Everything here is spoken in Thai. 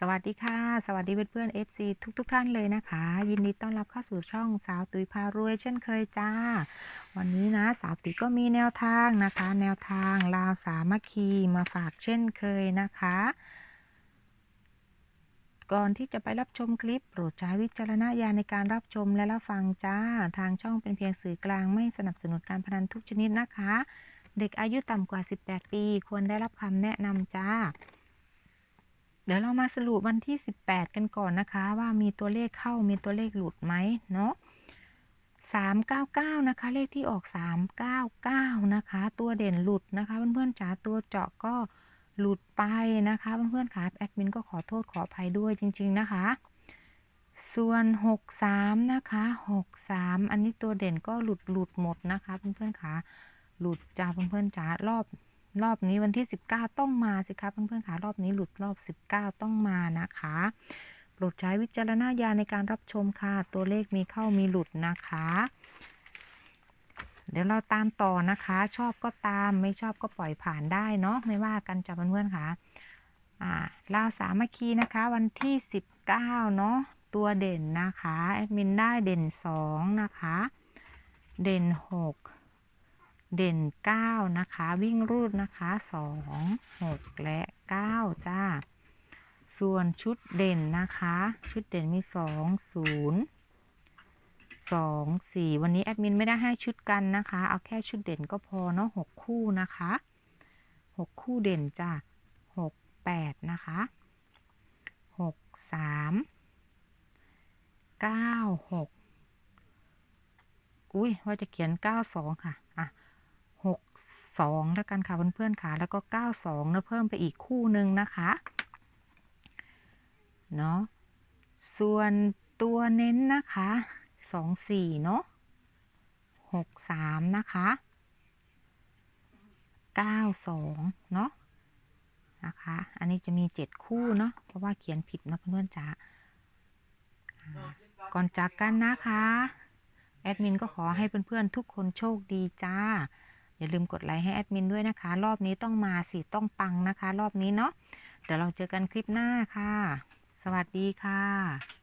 สวัสดีค่ะ สวัสดีเพื่อนๆ FC ทุกๆทท่านเลยนะคะ ยินดีต้อนรับเข้าสู่ช่องสาวตุยพารวยเช่นเคยจ้า วันนี้นะสาวตุยก็มีแนวทางนะคะ แนวทางลาวสามัคคีมาฝากเช่นเคยนะคะ ก่อนที่จะไปรับชมคลิปโปรดใช้วิจารณญาณในการรับชมและรับฟังจ้า ทางช่องเป็นเพียงสื่อกลางไม่สนับสนุนการพนันทุกชนิดนะคะ เด็กอายุต่ำกว่า 18 ปี ควรได้รับคำแนะนำจ้า เดี๋ยวเรามาสรุปวันที่ 18 กันก่อนนะคะ ว่ามีตัวเลขเข้ามีตัวเลขหลุดไหมเนาะ399 นะคะ เลขที่ออก 399 นะคะ ตัวเด่นหลุดนะคะ เพื่อนๆจ๋าตัวเจาะก็หลุดไปนะคะ เพื่อนๆค่ะแอดมินก็ขอโทษขออภัยด้วยจริง ๆนะคะ ส่วน 63 นะคะ 63 อันนี้ตัวเด่นก็หลุดหลุดหมดนะคะ เพื่อนๆค่ะหลุดจ้าเพื่อนๆจ๋ารอบ รอบนี้วันที่ 19 ต้องมาสิคะเพื่อนๆค่ะรอบนี้หลุดรอบ 19 ต้องมานะคะ โปรดใช้วิจารณญาณในการรับชมค่ะ ตัวเลขมีเข้ามีหลุดนะคะ เดี๋ยวเราตามต่อนะคะ ชอบก็ตามไม่ชอบก็ปล่อยผ่านได้เนาะไม่ว่ากันจ้ะเพื่อนๆค่ะอ่าลาวสามัคคีนะคะ วันที่ 19 เนาะตัวเด่นนะคะแอดมินได้เด่น 2 นะคะ เด่น 6 เด่น 9 นะคะ วิ่งรูดนะคะ 2 6 และ 9 จ้า ส่วนชุดเด่นนะคะ ชุดเด่นมี 2 0 2 4 วันนี้แอดมินไม่ได้ให้ชุดกันนะคะ เอาแค่ชุดเด่นก็พอเนาะ6คู่นะคะ 6 คู่เด่นจ้า6 8 นะคะ 6 3 9 6 อุ้ยว่าจะเขียน 92 ค่ะอะ 6 2 แล้วกันค่ะเพื่อนๆค่ะ แล้วก็ 92นะเพิ่มไปอีกคู่หนึ่งนะคะเนาะส่วนตัวเน้นนะคะ 2 4 เนาะ6 3 นะคะ 9 2 เนาะนะคะ อันนี้จะมี 7 คู่เนาะเพราะว่าเขียนผิดนะเพื่อนๆจ๋าอ่าก่อนจากกันนะคะ แอดมินก็ขอให้เพื่อนๆทุกคนโชคดีจ้า อย่าลืมกดไลค์ให้แอดมินด้วยนะคะ รอบนี้ต้องมาสิต้องปังนะคะ รอบนี้เนาะเดี๋ยวเราเจอกันคลิปหน้าค่ะ สวัสดีค่ะ